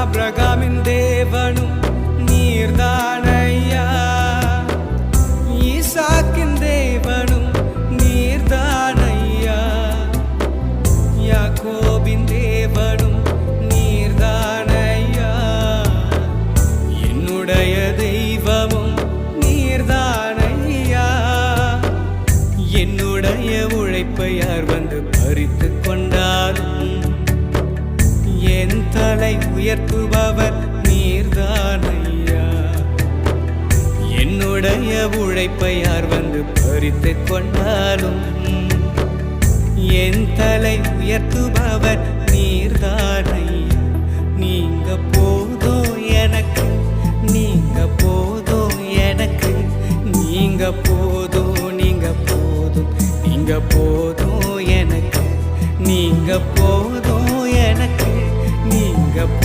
ஆபிரகாமின் தேவனும் நீர்தானையா? ஈசாக்கின் தேவனும் நீர்தானையா? யாக்கோபின் தேவனும் நீர்தானையா? என்னுடைய தெய்வமும் நீர்தானையா? என்னுடைய உழைப்பை யார் வந்து பறித்து கொண்ட? தலை உயர்த்துபவர் நீர்தானையா? என்னுடைய உழைப்பை யார் வந்து பறித்து கொண்டாலும் என் தலை உயர்த்துபவர் நீர்தானை நீங்க போதோ எனக்கு நீங்க போதோ எனக்கு நீங்க போதோ நீங்க போதும் நீங்க போதோ எனக்கு நீங்க போதும்